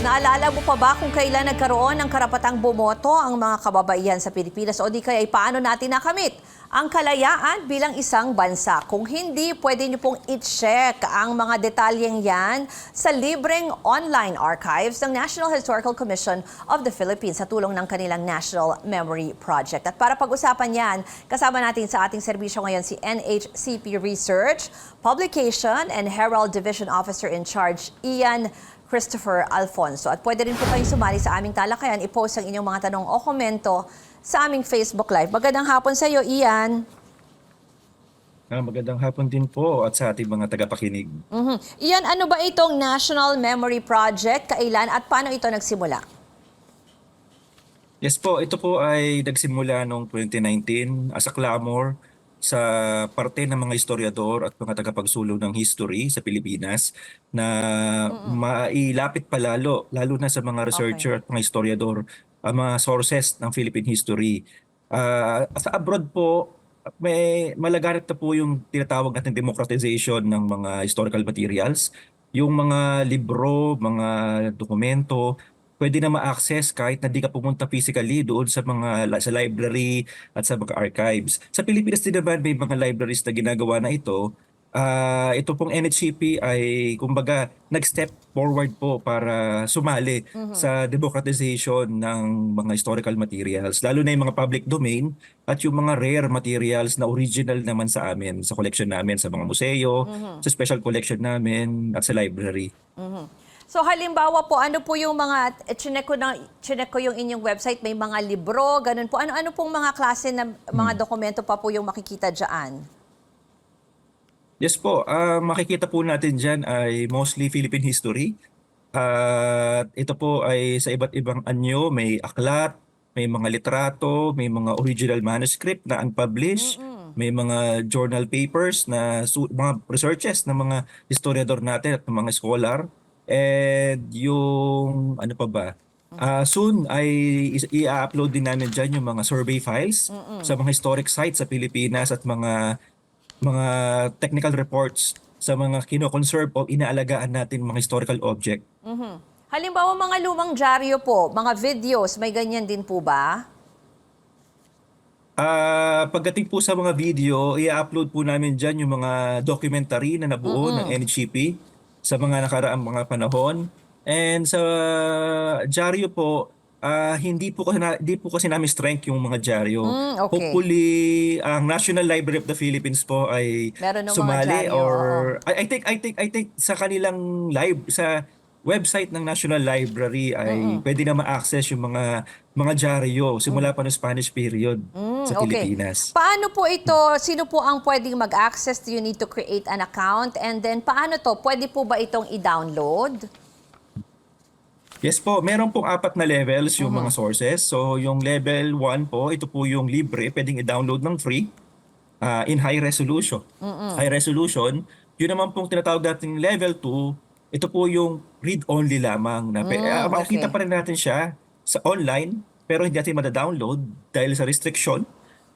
Naalala mo pa ba kung kailan nagkaroon ng karapatang bumoto ang mga kababaihan sa Pilipinas o di kaya ay paano natin nakamit ang kalayaan bilang isang bansa? Kung hindi, pwede niyo pong i-check ang mga detalyeng yan sa libreng online archives ng National Historical Commission of the Philippines sa tulong ng kanilang National Memory Project. At para pag-usapan yan, kasama natin sa ating serbisyo ngayon si NHCP Research, Publication and Herald Division Officer in Charge, Ian Christopher Alfonso. At pwede rin po kayong sumali sa aming talakayan. I-post ang inyong mga tanong o komento sa aming Facebook Live. Magandang hapon sa iyo, Ian. Ah, magandang hapon din po at sa ating mga tagapakinig. Mhm. Ian, ano ba itong National Memory Project? Kailan at paano ito nagsimula? Yes po, ito po ay nagsimula noong 2019 as a clamor sa parte ng mga historiador at mga tagapagsulong ng history sa Pilipinas na mailapit palalo, lalo na sa mga researcher at mga historiador, ang mga sources ng Philippine history. Ah, sa abroad po, may malaganap na po yung tinatawag natin democratization ng mga historical materials. Yung mga libro, mga dokumento, pwede na ma-access kahit na di ka pumunta physically doon sa mga sa library at sa mga archives. Sa Pilipinas din naman may mga libraries na ginagawa na ito. Ah, ito pong NHCP ay kumbaga nag-step forward po para sumali sa democratization ng mga historical materials, lalo na yung mga public domain at yung mga rare materials na original naman sa amin, sa collection namin, sa mga museo, sa special collection namin at sa library. So halimbawa po, ano po yung mga, eh, chinek ko, na, chinek ko yung inyong website, may mga libro, ganun po. Ano-ano pong mga klase ng mga dokumento pa po yung makikita dyan? Yes po, ah makikita po natin dyan ay mostly Philippine history. At ito po ay sa iba't ibang anyo, may aklat, may mga litrato, may mga original manuscript na unpublished, may mga journal papers na mga researches ng mga historiador natin at ng mga scholar. And yung ano pa ba? Ah, soon ay i-upload din namin dyan yung mga survey files sa mga historic sites sa Pilipinas at mga mga technical reports sa mga kino-conserve o inaalagaan natin mga historical object. Mhm. Halimbawa mga lumang dyaryo po, mga videos, may ganyan din po ba? Ah, pagdating po sa mga video, i-upload po namin diyan yung mga documentary na nabuo ng NHCP sa mga nakaraang mga panahon. And sa dyaryo po, ah, hindi po kasi na, hindi po kasi namin strength yung mga dyaryo. Mm, okay. Hopefully, ang National Library of the Philippines po ay sumali or I, I think I think I think sa kanilang live sa website ng National Library ay pwede na ma-access yung mga mga dyaryo simula pa ng Spanish period sa Mm, okay. Pilipinas. Paano po ito, sino po ang pwedeng mag-access? Do you need to create an account? And then paano to? Pwede po ba itong i-download? Yes po, meron pong apat na levels yung mga sources. So yung level 1 po, ito po yung libre, pwedeng i-download ng free ah, in high resolution. High resolution. Yun naman pong tinatawag natin level 2, ito po yung read-only lamang. Na, Mm, ah, makikita okay. pa rin natin siya sa online, pero hindi natin mada-download dahil sa restriction.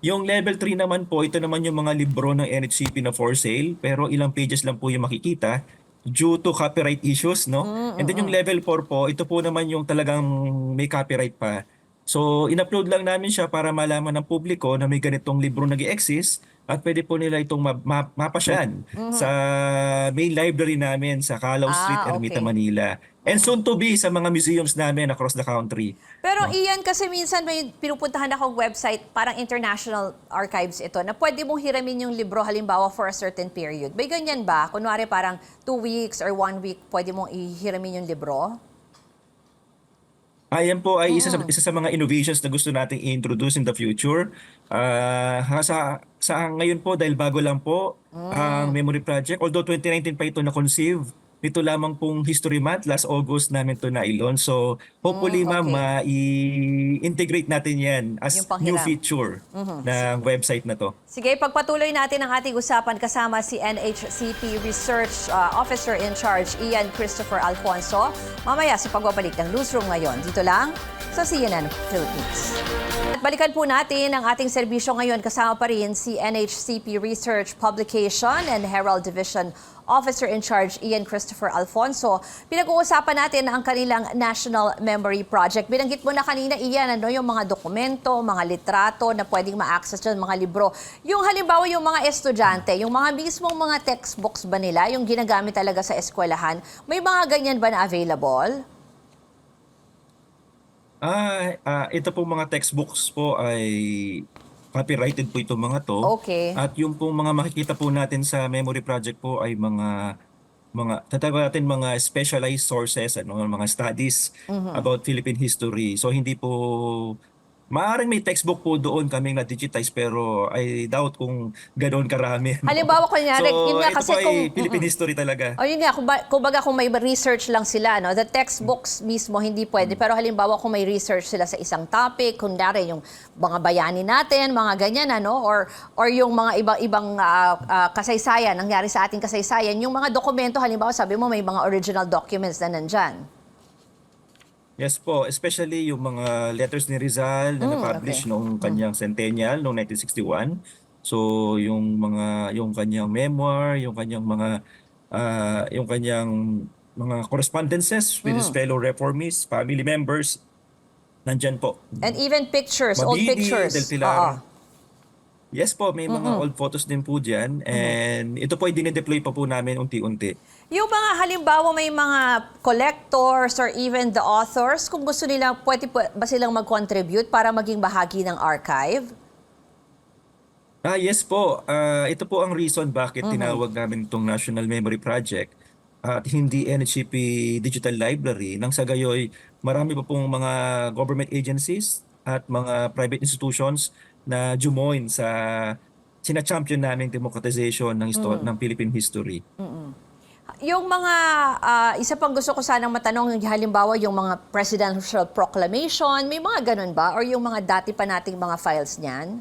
Yung level 3 naman po, ito naman yung mga libro ng NHCP na for sale, pero ilang pages lang po yung makikita due to copyright issues, no? And then yung level 4 po, ito po naman yung talagang may copyright pa. So, in-upload lang namin siya para malaman ng publiko na may ganitong libro nag exist at pwede po nila itong ma- ma- mapasyan sa main library namin sa Calao Ah, Street, Ermita, okay. Manila. And soon to be sa mga museums namin across the country. Pero iyan kasi minsan may pinupuntahan akong website, parang international archives ito, na pwede mong hiramin yung libro halimbawa for a certain period. May ganyan ba? Kunwari parang two weeks or one week, pwede mong ihiramin yung libro? Ayan po ay isa sa, isa sa mga innovations na gusto nating i-introduce in the future. Ah, sa, sa ngayon po, dahil bago lang po ang Memory Project, although 2019 pa ito na-conceive, nito lamang pong History Month, last August namin ito na-ilon. So hopefully Mm, ma'am, okay. ma-integrate natin yan as new feature ng website na to. Sige, pagpatuloy natin ang ating usapan kasama si NHCP Research uh, Officer in Charge, Ian Christopher Alfonso. Mamaya sa pagbabalik ng Newsroom ngayon. Dito lang sa CNN Philippines. At balikan po natin ang ating serbisyo ngayon. Kasama pa rin si NHCP Research Publication and Herald Division Officer in Charge Ian Christopher Alfonso. Pinag-uusapan natin ang kanilang National Memory Project. Binanggit mo na kanina, Ian, ano, yung mga dokumento, mga litrato na pwedeng ma-access dyan, mga libro. Yung halimbawa yung mga estudyante, yung mga mismong mga textbooks ba nila, yung ginagamit talaga sa eskwelahan, may mga ganyan ba na available? Ah, ah, ito pong mga textbooks po ay copyrighted po itong mga to. Okay. At yung pong mga makikita po natin sa memory project po ay mga mga tatawag natin mga specialized sources ano mga studies Mm-hmm. about Philippine history. So hindi po Maaring may textbook po doon kaming na-digitize pero I doubt kung ganoon karami. Halimbawa, kunyari, so, yun nga ito kasi po ay kung- Philippine history talaga. O yun nga, kumbaga, kumbaga kung may research lang sila, no? the textbooks mismo hindi pwede. Pero halimbawa kung may research sila sa isang topic, kunyari yung mga bayani natin, mga ganyan, ano? or, or yung mga ibang-ibang ah, ah, kasaysayan, nangyari sa ating kasaysayan, yung mga dokumento, halimbawa sabi mo may mga original documents na nandyan. Yes po, especially yung mga letters ni Rizal na Mm, na-publish okay. noong kanyang centennial noong 1961. So yung mga yung kanyang memoir, yung kanyang mga ah, yung kanyang mga correspondences with Mm. his fellow reformists, family members, nandyan po. And even pictures, old Mabini, pictures. Del Pilar. Oo. Yes po, may mga old photos din po dyan. And ito po ay dinedeploy pa po namin unti-unti. Yung mga halimbawa may mga collectors or even the authors, kung gusto nila, pwede po ba silang mag-contribute para maging bahagi ng archive? Ah, yes po. Ah, ito po ang reason bakit tinawag namin itong National Memory Project at hindi NHCP Digital Library. Nang sa gayoy, marami pa pong mga government agencies at mga private institutions na jumoin sa sina-champion naming democratization ng, histo- ng Philippine history. Yung mga, ah, isa pang gusto ko sanang matanong, halimbawa yung mga presidential proclamation, may mga ganun ba? Or yung mga dati pa nating mga files niyan?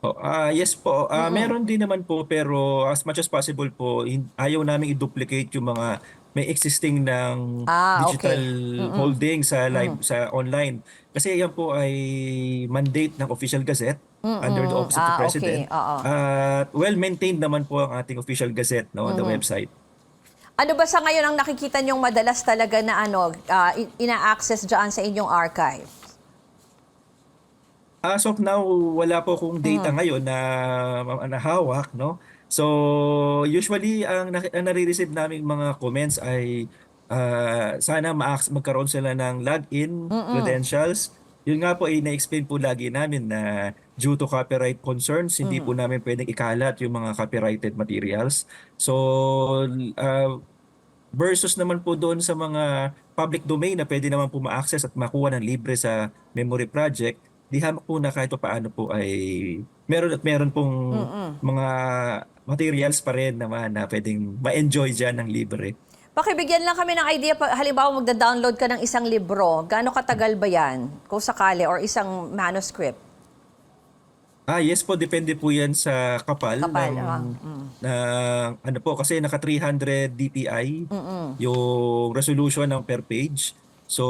Oh, ah yes po. Ah meron din naman po pero as much as possible po ayaw namin i-duplicate yung mga may existing ng Ah, digital okay. holding sa live sa online. Kasi yan po ay mandate ng official gazette under the office of the Ah, president. okay. Oo. At well maintained naman po ang ating official gazette no on the website. Ano ba sa ngayon ang nakikita niyong madalas talaga na ano, ah, i- ina-access dyan sa inyong archive? As of now, wala po akong data ngayon na, na hawak, no? So, usually, ang, na- ang nare-receive naming mga comments ay ah, sana ma magkaroon sila ng login credentials. Yun nga po, ay na-explain po lagi namin na due to copyright concerns, hindi po namin pwedeng ikalat yung mga copyrighted materials. So, ah, versus naman po doon sa mga public domain na pwede naman po ma-access at makuha ng libre sa memory project, di hamak po na kahit pa paano po ay meron at meron pong mga materials pa rin naman na pwedeng ma-enjoy dyan ng libre. Pakibigyan lang kami ng idea, halimbawa magda-download ka ng isang libro, gaano katagal ba yan? Kung sakali, or isang manuscript? Ah, yes po, depende po yan sa kapal, Kapal, ng, ah. ng- ano po, kasi naka 300 DPI yung resolution ng per page. So,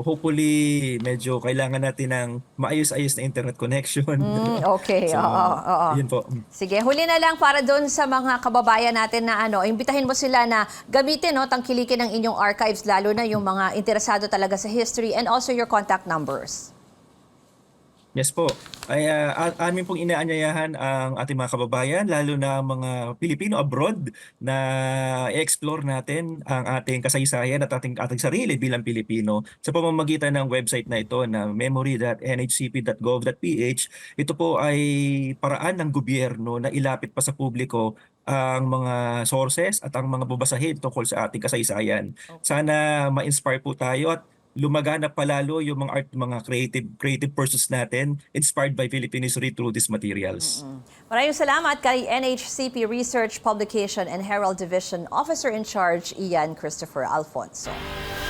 hopefully, medyo kailangan natin ng maayos-ayos na internet connection. Mm, okay, So, oo, oo. Yun po. Sige, huli na lang para doon sa mga kababayan natin na ano, imbitahin mo sila na gamitin, no, tangkilikin ang inyong archives, lalo na yung mga interesado talaga sa history and also your contact numbers. Yes po. Ay ah, a- amin pong inaanyayahan ang ating mga kababayan, lalo na mga Pilipino abroad na i-explore natin ang ating kasaysayan at ating ating sarili bilang Pilipino sa pamamagitan ng website na ito na memory.nhcp.gov.ph. Ito po ay paraan ng gobyerno na ilapit pa sa publiko ang mga sources at ang mga babasahin tungkol sa ating kasaysayan. Sana ma-inspire po tayo at lumaganap palalo yung mga art, mga creative creative pursuits natin inspired by Philippine history through these materials. Maraming salamat kay NHCP Research, Publication and Herald Division Officer in Charge, Ian Christopher Alfonso.